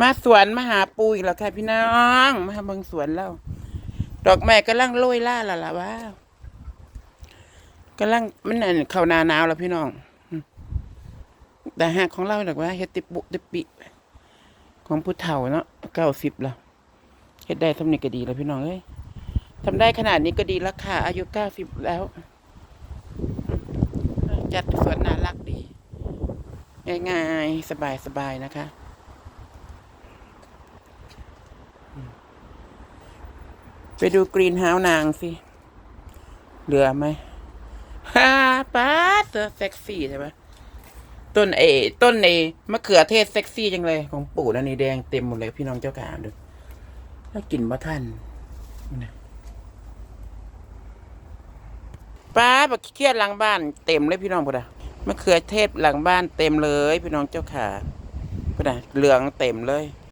มาสวนมาหาปูอีกแล้วค่ะพี่น้องมาบิ่งสวนแล้ว ดอกไม้กำลังโรยล่าและล่ะว้าวกำลังมันนั่นเข้านาหนาวแล้วพี่น้องแต่หากของเราดอกว่าเฮ็ดติปุติปิ ของผู้เฒ่าเนาะเก้าสิบแล้วเฮ็ดได้ทำนี้ก็ดีแล้วพี่น้องเอ้ยทำได้ขนาดนี้ก็ดีแล้วค่ะ อายุเก้าสิบแล้ว จัดสวนน่ารักดี ง่ายๆ สบายๆนะคะ ไปดูกรีนเฮาส์นางสิ เหลือไหมฮ่าป้าเธอเซ็กซี่ใช่ไหมต้นเอต้นเอมะเขือเทศเซ็กซี่จังเลย ของปู่นะนี่แดงเต็มหมดเลยพี่น้องเจ้าขาดูแล้วกลิ่นมะท่านป้าบักขี้เกียจหลังบ้านเต็มเลยพี่น้องพุทธะมะเขือเทศหลังบ้านเต็มเลย พี่น้องเจ้าขาพุทธะเหลืองเต็มเลย